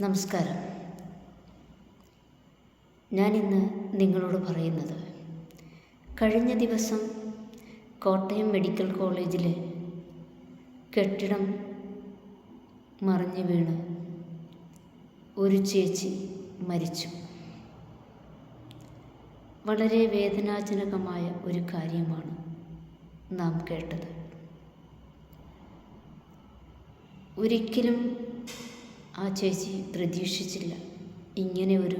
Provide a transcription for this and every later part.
നമസ്കാരം. ഞാനിന്ന് നിങ്ങളോട് പറയുന്നത് കഴിഞ്ഞ ദിവസം കോട്ടയം മെഡിക്കൽ കോളേജിൽ കെട്ടിടം മറിഞ്ഞു വീണ് ഒരു ചേച്ചി മരിച്ചു. വളരെ വേദനാജനകമായ ഒരു കാര്യമാണ് നാം കേട്ടത്. ഒരിക്കലും ആ ചേച്ചി പ്രതീക്ഷിച്ചില്ല ഇങ്ങനെ ഒരു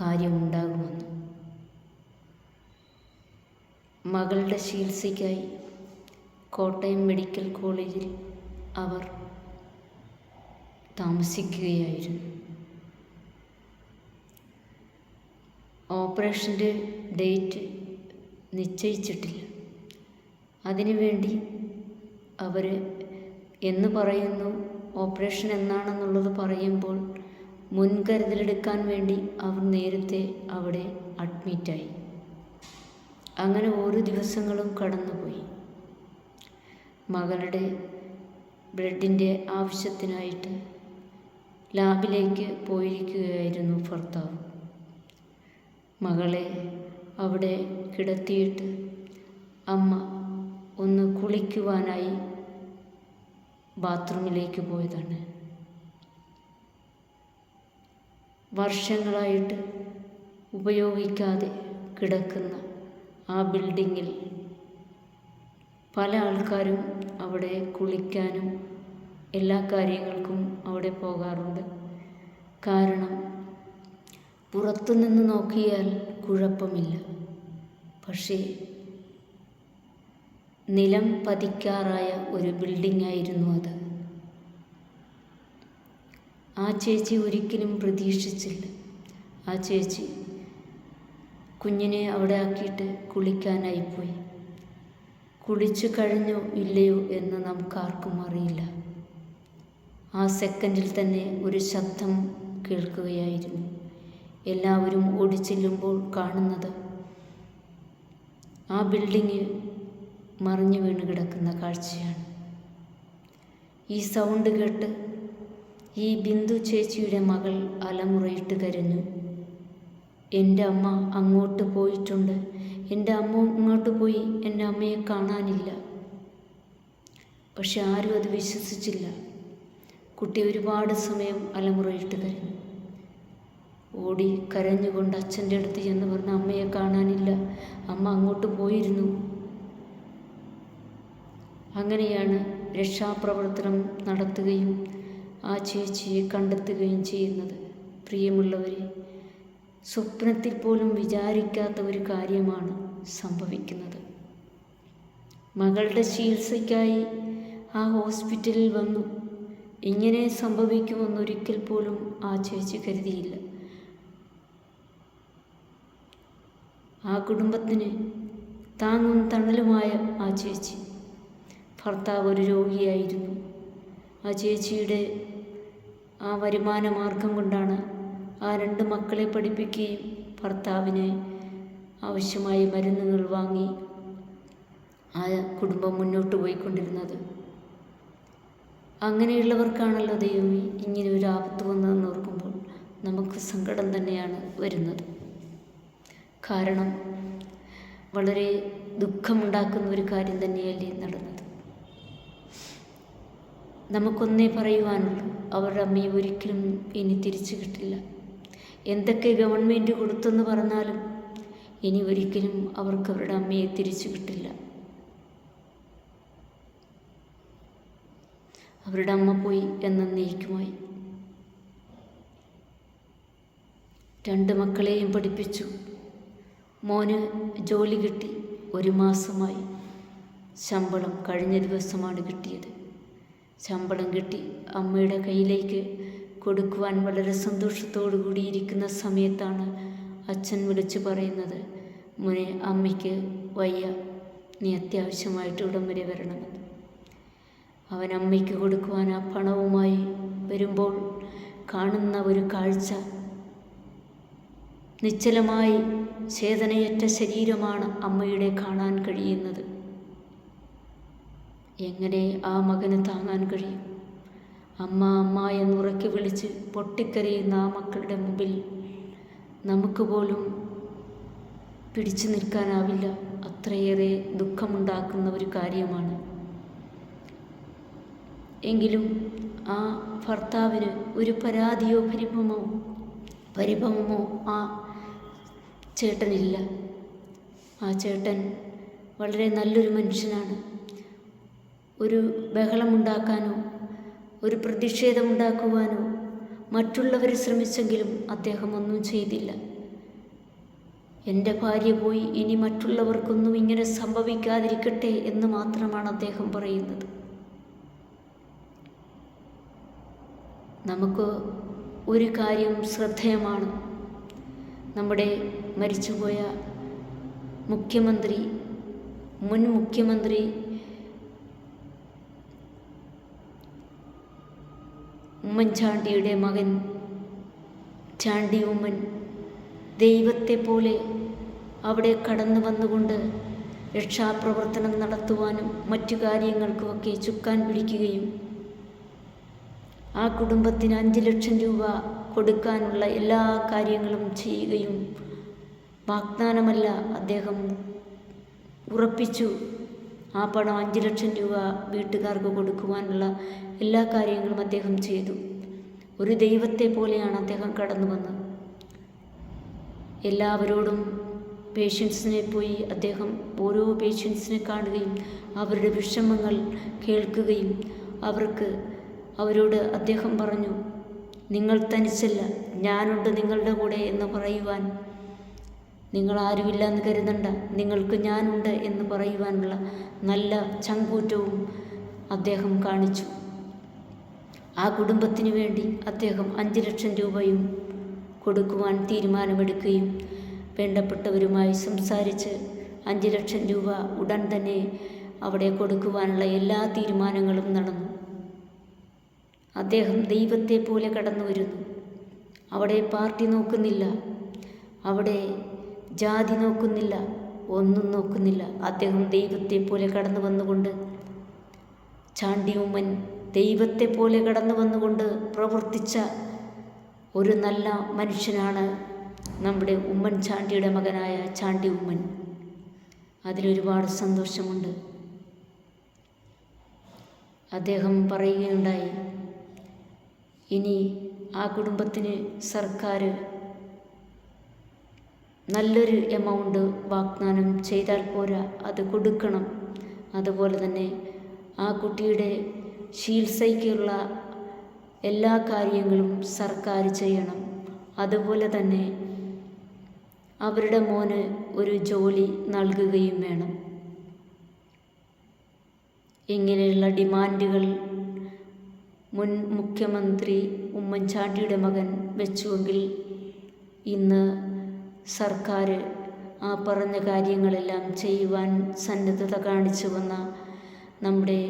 കാര്യമുണ്ടാകുമെന്ന്. മകളുടെ ചികിത്സയ്ക്കായി കോട്ടയം മെഡിക്കൽ കോളേജിൽ അവർ താമസിക്കുകയായിരുന്നു. ഓപ്പറേഷന്റെ ഡേറ്റ് നിശ്ചയിച്ചിട്ടില്ല. അതിനുവേണ്ടി അവർ എന്ന് പറയുന്നു ഓപ്പറേഷൻ എന്നാണെന്നുള്ളത് പറയുമ്പോൾ മുൻകരുതലെടുക്കാൻ വേണ്ടി അവർ നേരത്തെ അവിടെ അഡ്മിറ്റായി. അങ്ങനെ ഓരോ ദിവസങ്ങളും കടന്നുപോയി. മകളുടെ ബ്ലഡിന്റെ ആവശ്യത്തിനായിട്ട് ലാബിലേക്ക് പോയിരിക്കുകയായിരുന്നു ഭർത്താവ്. മകളെ അവിടെ കിടത്തിയിട്ട് അമ്മ ഒന്ന് കുളിക്കുവാനായി ബാത്റൂമിലേക്ക് പോയതാണ്. വർഷങ്ങളായിട്ട് ഉപയോഗിക്കാതെ കിടക്കുന്ന ആ ബിൽഡിങ്ങിൽ പല ആൾക്കാരും അവിടെ കുളിക്കാനും എല്ലാ കാര്യങ്ങൾക്കും അവിടെ പോകാറുണ്ട്. കാരണം പുറത്തുനിന്ന് നോക്കിയാൽ കുഴപ്പമില്ല. പക്ഷേ നിലം പതിക്കാറായ ഒരു ബിൽഡിംഗ് ആയിരുന്നു അത്. ആ ചേച്ചി ഒരിക്കലും പ്രതീക്ഷിച്ചില്ല. ആ ചേച്ചി കുഞ്ഞിനെ അവിടെ ആക്കിയിട്ട് കുളിക്കാനായിപ്പോയി കുളിച്ചു കഴിഞ്ഞോ ഇല്ലയോ എന്ന് നമുക്കാർക്കും അറിയില്ല. ആ സെക്കൻഡിൽ തന്നെ ഒരു ശബ്ദം കേൾക്കുകയായിരുന്നു. എല്ലാവരും ഓടിച്ചെല്ലുമ്പോൾ കാണുന്നത് ആ ബിൽഡിങ് മറിഞ്ഞു വീണ് കിടക്കുന്ന കാഴ്ചയാണ്. ഈ സൗണ്ട് കേട്ട് ഈ ബിന്ദു ചേച്ചിയുടെ മകൾ അലമുറയിട്ട് കരഞ്ഞു. എന്റെ അമ്മ അങ്ങോട്ട് പോയിട്ടുണ്ട്. എന്റെ അമ്മ ഇങ്ങോട്ട് പോയി എന്റെ അമ്മയെ കാണാനില്ല. പക്ഷെ ആരും അത് വിശ്വസിച്ചില്ല. കുട്ടി ഒരുപാട് സമയം അലമുറയിട്ട് കരഞ്ഞു. ഓടി കരഞ്ഞുകൊണ്ട് അച്ഛന്റെ അടുത്ത് ചെന്ന് പറഞ്ഞ അമ്മയെ കാണാനില്ല. അമ്മ അങ്ങോട്ട് പോയിരുന്നു. അങ്ങനെയാണ് രക്ഷാപ്രവർത്തനം നടത്തുകയും ആ ചേച്ചിയെ കണ്ടെത്തുകയും ചെയ്യുന്നത്. പ്രിയമുള്ളവരെ സ്വപ്നത്തിൽ പോലും വിചാരിക്കാത്ത ഒരു കാര്യമാണ് സംഭവിക്കുന്നത്. മകളുടെ ചികിത്സയ്ക്കായി ആ ഹോസ്പിറ്റലിൽ വന്നു. ഇങ്ങനെ സംഭവിക്കുമെന്നൊരിക്കൽ പോലും ആ ചേച്ചി കരുതിയില്ല. ആ കുടുംബത്തിന് താങ്ങും തണലുമായ ആ ചേച്ചി ഭർത്താവ് ഒരു രോഗിയായിരുന്നു. ആ ചേച്ചിയുടെ ആ വരുമാന മാർഗം കൊണ്ടാണ് ആ രണ്ട് മക്കളെ പഠിപ്പിക്കുകയും ഭർത്താവിന് ആവശ്യമായ മരുന്നുകൾ വാങ്ങി ആ കുടുംബം മുന്നോട്ട് പോയിക്കൊണ്ടിരുന്നത്. അങ്ങനെയുള്ളവർക്കാണല്ലോ ദൈവമേ ഇങ്ങനെ ഒരു ആപത്ത് വന്നതെന്ന് ഓർക്കുമ്പോൾ നമുക്ക് സങ്കടം തന്നെയാണ് വരുന്നത്. കാരണം വളരെ ദുഃഖമുണ്ടാക്കുന്ന ഒരു കാര്യം തന്നെയല്ലേ നടന്നത്. നമുക്കൊന്നേ പറയുവാനുള്ളൂ അവരുടെ അമ്മയെ ഒരിക്കലും ഇനി തിരിച്ചു കിട്ടില്ല. എന്തൊക്കെ ഗവൺമെന്റ് കൊടുത്തെന്ന് പറഞ്ഞാലും ഇനി ഒരിക്കലും അവർക്ക് അവരുടെ അമ്മയെ തിരിച്ചു കിട്ടില്ല. അവരുടെ അമ്മ പോയി എന്നേക്കുമായി രണ്ട് മക്കളെയും പഠിപ്പിച്ചു. മോന് ജോലി കിട്ടി. ഒരു മാസമായി ശമ്പളം കഴിഞ്ഞ ദിവസമാണ് കിട്ടിയത്. ശമ്പളം കിട്ടി. അമ്മയുടെ കയ്യിലേക്ക് കൊടുക്കുവാൻ വളരെ സന്തോഷത്തോടു കൂടിയിരിക്കുന്ന സമയത്താണ് അച്ഛൻ വിളിച്ചു പറയുന്നത് മോനെ അമ്മയ്ക്ക് വയ്യ. നീ അത്യാവശ്യമായിട്ട് ഇവിടം വരെ വരണമെന്ന് അവൻ അമ്മയ്ക്ക് കൊടുക്കുവാൻ ആ പണവുമായി വരുമ്പോൾ കാണുന്ന ഒരു കാഴ്ച നിശ്ചലമായി ചേതനയറ്റ ശരീരമാണ് അമ്മയുടെ കാണാൻ കഴിയുന്നത്. എങ്ങനെ ആ മകന് താങ്ങാൻ കഴിയും? അമ്മ അമ്മ എന്നുറക്കി വിളിച്ച് പൊട്ടിക്കരയുന്ന ആ മക്കളുടെ മുമ്പിൽ നമുക്ക് പോലും പിടിച്ചു നിൽക്കാനാവില്ല. അത്രയേറെ ദുഃഖമുണ്ടാക്കുന്ന ഒരു കാര്യമാണ്. എങ്കിലും ആ ഭർത്താവിന് ഒരു പരാതിയോ പരിഭവമോ പരിഭവമോ ആ ചേട്ടനില്ല. ആ ചേട്ടൻ വളരെ നല്ലൊരു മനുഷ്യനാണ്. ഒരു ബഹളമുണ്ടാക്കാനോ ഒരു പ്രതിഷേധമുണ്ടാക്കുവാനോ മറ്റുള്ളവർ ശ്രമിച്ചെങ്കിലും അദ്ദേഹം ഒന്നും ചെയ്തില്ല. എന്റെ ഭാര്യ പോയി ഇനി മറ്റുള്ളവർക്കൊന്നും ഇങ്ങനെ സംഭവിക്കാതിരിക്കട്ടെ എന്ന് മാത്രമാണ് അദ്ദേഹം പറയുന്നത്. നമുക്ക് ഒരു കാര്യം ശ്രദ്ധേയമാണ്. നമ്മുടെ മരിച്ചുപോയ മുഖ്യമന്ത്രി മുൻ മുഖ്യമന്ത്രി ഉമ്മൻചാണ്ടിയുടെ മകൻ ചാണ്ടി ഉമ്മൻ ദൈവത്തെ പോലെ അവിടെ കടന്നു വന്നുകൊണ്ട് രക്ഷാപ്രവർത്തനം നടത്തുവാനും മറ്റു കാര്യങ്ങൾക്കുമൊക്കെ ചുക്കാൻ പിടിക്കുകയും ആ കുടുംബത്തിന് അഞ്ച് ലക്ഷം രൂപ കൊടുക്കാനുള്ള എല്ലാ കാര്യങ്ങളും ചെയ്യുകയും വാഗ്ദാനമല്ല അദ്ദേഹം ഉറപ്പിച്ചു. ആ പണം അഞ്ച് ലക്ഷം രൂപ വീട്ടുകാർക്ക് കൊടുക്കുവാനുള്ള എല്ലാ കാര്യങ്ങളും അദ്ദേഹം ചെയ്തു. ഒരു ദൈവത്തെ പോലെയാണ് അദ്ദേഹം കടന്നു വന്നത്. എല്ലാവരോടും പേഷ്യൻസിനെ പോയി അദ്ദേഹം ഓരോ പേഷ്യൻസിനെ കാണുകയും അവരുടെ വിഷമങ്ങൾ കേൾക്കുകയും അവർക്ക് അവരോട് അദ്ദേഹം പറഞ്ഞു നിങ്ങൾ തനിച്ചല്ല ഞാനുണ്ട് നിങ്ങളുടെ കൂടെ എന്ന് പറയുവാൻ നിങ്ങൾ ആരുമില്ല എന്ന് കരുതണ്ട. നിങ്ങൾക്ക് ഞാനുണ്ട് എന്ന് പറയുവാനുള്ള നല്ല ചങ്കൂറ്റവും അദ്ദേഹം കാണിച്ചു. ആ കുടുംബത്തിന് വേണ്ടി അദ്ദേഹം അഞ്ച് ലക്ഷം രൂപയും കൊടുക്കുവാൻ തീരുമാനമെടുക്കുകയും വേണ്ടപ്പെട്ടവരുമായി സംസാരിച്ച് അഞ്ച് ലക്ഷം രൂപ ഉടൻ തന്നെ അവിടെ കൊടുക്കുവാനുള്ള എല്ലാ തീരുമാനങ്ങളും നടന്നു. അദ്ദേഹം ദൈവത്തെ പോലെ കടന്നു വരുന്നു അവിടെ പാർട്ടി നോക്കുന്നില്ല. അവിടെ ജാതി നോക്കുന്നില്ല ഒന്നും നോക്കുന്നില്ല. അദ്ദേഹം ദൈവത്തെ പോലെ കടന്നു വന്നുകൊണ്ട് ചാണ്ടി ഉമ്മൻ ദൈവത്തെ പോലെ കടന്നു വന്നുകൊണ്ട് പ്രവർത്തിച്ച ഒരു നല്ല മനുഷ്യനാണ് നമ്മുടെ ഉമ്മൻ ചാണ്ടിയുടെ മകനായ ചാണ്ടി ഉമ്മൻ. അതിലൊരുപാട് സന്തോഷമുണ്ട്. അദ്ദേഹം പറയുകയുണ്ടായി ഇനി ആ കുടുംബത്തിന് സർക്കാർ നല്ലൊരു എമൗണ്ട് വാഗ്ദാനം ചെയ്താൽ പോരാ അത് കൊടുക്കണം. അതുപോലെ തന്നെ ആ കുട്ടിയുടെ ചികിത്സയ്ക്കുള്ള എല്ലാ കാര്യങ്ങളും സർക്കാർ ചെയ്യണം. അതുപോലെ തന്നെ അവരുടെ മോന് ഒരു ജോലി നൽകുകയും വേണം. ഇങ്ങനെയുള്ള ഡിമാൻഡുകൾ മുൻ മുഖ്യമന്ത്രി ഉമ്മൻചാണ്ടിയുടെ മകൻ വെച്ചുവെങ്കിൽ ഇന്ന് സർക്കാർ ആ പറഞ്ഞ കാര്യങ്ങളെല്ലാം ചെയ്യുവാൻ സന്നദ്ധത കാണിച്ചു വന്ന നമ്മുടെ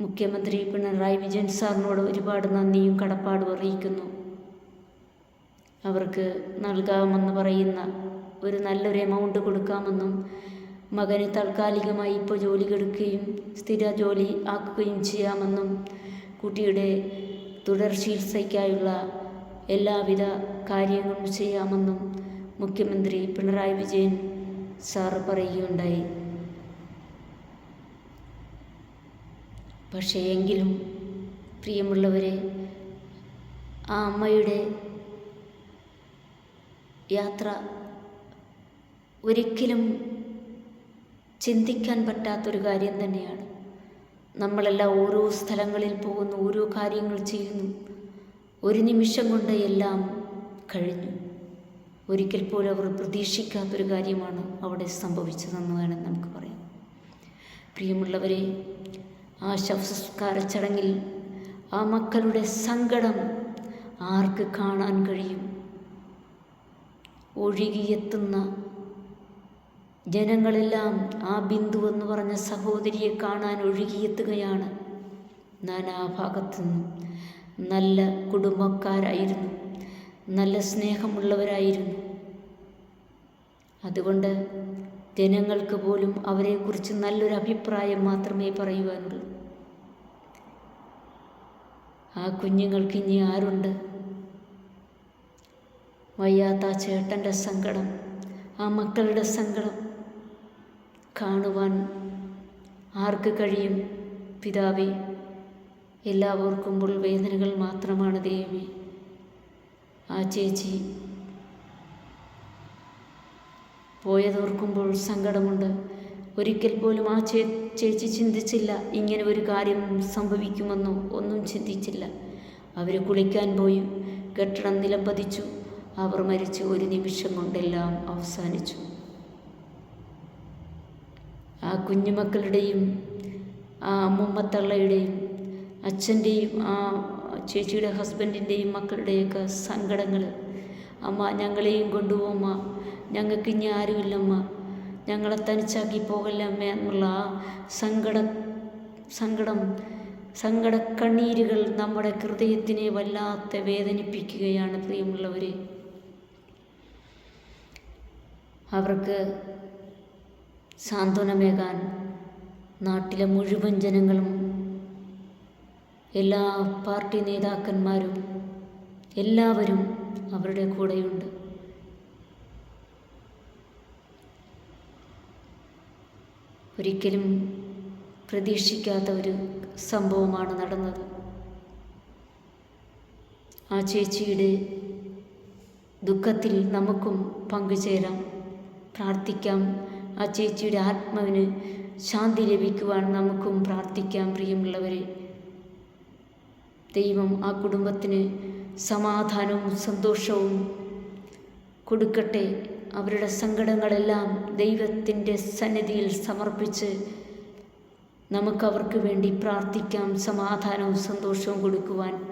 മുഖ്യമന്ത്രി പിണറായി വിജയൻ സാറിനോട് ഒരുപാട് നന്ദിയും കടപ്പാടും അറിയിക്കുന്നു. അവർക്ക് നൽകാമെന്ന് പറയുന്ന ഒരു നല്ലൊരു എമൗണ്ട് കൊടുക്കാമെന്നും മകന് താൽക്കാലികമായി ഇപ്പോൾ ജോലി കൊടുക്കുകയും സ്ഥിര ജോലി ആക്കുകയും ചെയ്യാമെന്നും കുട്ടിയുടെ തുടർ ചികിത്സയ്ക്കായുള്ള എല്ലാവിധ കാര്യങ്ങളും ചെയ്യാമെന്നും മുഖ്യമന്ത്രി പിണറായി വിജയൻ സാറ് പറയുകയുണ്ടായി. പക്ഷേ എങ്കിലും പ്രിയമുള്ളവരെ ആ അമ്മയുടെ യാത്ര ഒരിക്കലും ചിന്തിക്കാൻ പറ്റാത്തൊരു കാര്യം തന്നെയാണ്. നമ്മളെല്ലാം ഓരോ സ്ഥലങ്ങളിൽ പോകുന്നു ഓരോ കാര്യങ്ങൾ ചെയ്യുന്നു. ഒരു നിമിഷം കൊണ്ട് എല്ലാം കഴിഞ്ഞു. ഒരിക്കൽ പോലും അവർ പ്രതീക്ഷിക്കാത്തൊരു കാര്യമാണ് അവിടെ സംഭവിച്ചതെന്ന് വേണം നമുക്ക് പറയാം പ്രിയമുള്ളവരെ ആ ശവസംസ്കാര ചടങ്ങിൽ ആ മക്കളുടെ സങ്കടം ആർക്ക് കാണാൻ കഴിയും? ഒഴുകിയെത്തുന്ന ജനങ്ങളെല്ലാം ആ ബിന്ദു എന്ന് പറഞ്ഞ സഹോദരിയെ കാണാൻ ഒഴുകിയെത്തുകയാണ്. നാനാഭാഗത്തു നിന്നും നല്ല കുടുംബക്കാരായിരുന്നു. നല്ല സ്നേഹമുള്ളവരായിരുന്നു. അതുകൊണ്ട് ജനങ്ങൾക്ക് പോലും അവരെക്കുറിച്ച് നല്ലൊരു അഭിപ്രായം മാത്രമേ പറയുവാനുള്ളൂ. ആ കുഞ്ഞുങ്ങൾക്ക് ഇനി ആരുണ്ട്? വയ്യാത്ത ആ ചേട്ടന്റെ സങ്കടം ആ മക്കളുടെ സങ്കടം കാണുവാൻ ആർക്ക് കഴിയും? പിതാവേ എല്ലാവർക്കുമ്പോൾ വേദനകൾ മാത്രമാണ് ദേവി ആ ചേച്ചി പോയതോർക്കുമ്പോൾ സങ്കടമുണ്ട്. ഒരിക്കൽ പോലും ആ ചേ ചേച്ചി ചിന്തിച്ചില്ല ഇങ്ങനെ ഒരു കാര്യം സംഭവിക്കുമെന്നോ ഒന്നും ചിന്തിച്ചില്ല. അവർ കുളിക്കാൻ പോയി കെട്ടിടം നിലംപതിച്ചു. അവർ മരിച്ചു ഒരു നിമിഷം കൊണ്ടെല്ലാം അവസാനിച്ചു. ആ കുഞ്ഞുമക്കളുടെയും ആ അമ്മുമ്മത്തള്ളയുടെയും അച്ഛന്റെയും ആ ചേച്ചിയുടെ ഹസ്ബൻഡിന്റെയും മക്കളുടെയൊക്കെ സങ്കടങ്ങൾ അമ്മ ഞങ്ങളെയും കൊണ്ടുപോകുമ്മ ഞങ്ങൾക്ക് ഇനി ആരുമില്ലമ്മ ഞങ്ങളെ തനിച്ചാക്കി പോകല്ല അമ്മ? എന്നുള്ള ആ സങ്കട സങ്കടം സങ്കട കണ്ണീരുകൾ നമ്മുടെ ഹൃദയത്തിനെ വല്ലാത്ത വേദനിപ്പിക്കുകയാണ് പ്രിയമുള്ളവരെ. അവർക്ക് സാന്ത്വനമേകാൻ നാട്ടിലെ മുഴുവൻ ജനങ്ങളും എല്ലാ പാർട്ടി നേതാക്കന്മാരും എല്ലാവരും അവരുടെ കൂടെയുണ്ട്. ഒരിക്കലും പ്രതീക്ഷിക്കാത്ത ഒരു സംഭവമാണ് നടന്നത്. ആ ചേച്ചിയുടെ ദുഃഖത്തിൽ നമുക്കും പങ്കുചേരാം. പ്രാർത്ഥിക്കാം. ആ ചേച്ചിയുടെ ആത്മാവിന് ശാന്തി ലഭിക്കുവാൻ നമുക്കും പ്രാർത്ഥിക്കാം പ്രിയമുള്ളവരെ. ദൈവം ആ കുടുംബത്തിന് സമാധാനവും സന്തോഷവും കൊടുക്കട്ടെ. അവരുടെ സങ്കടങ്ങളെല്ലാം ദൈവത്തിന്റെ സന്നിധിയിൽ സമർപ്പിച്ച് നമുക്കവർക്ക് വേണ്ടി പ്രാർത്ഥിക്കാം. സമാധാനവും സന്തോഷവും കൊടുക്കുവാൻ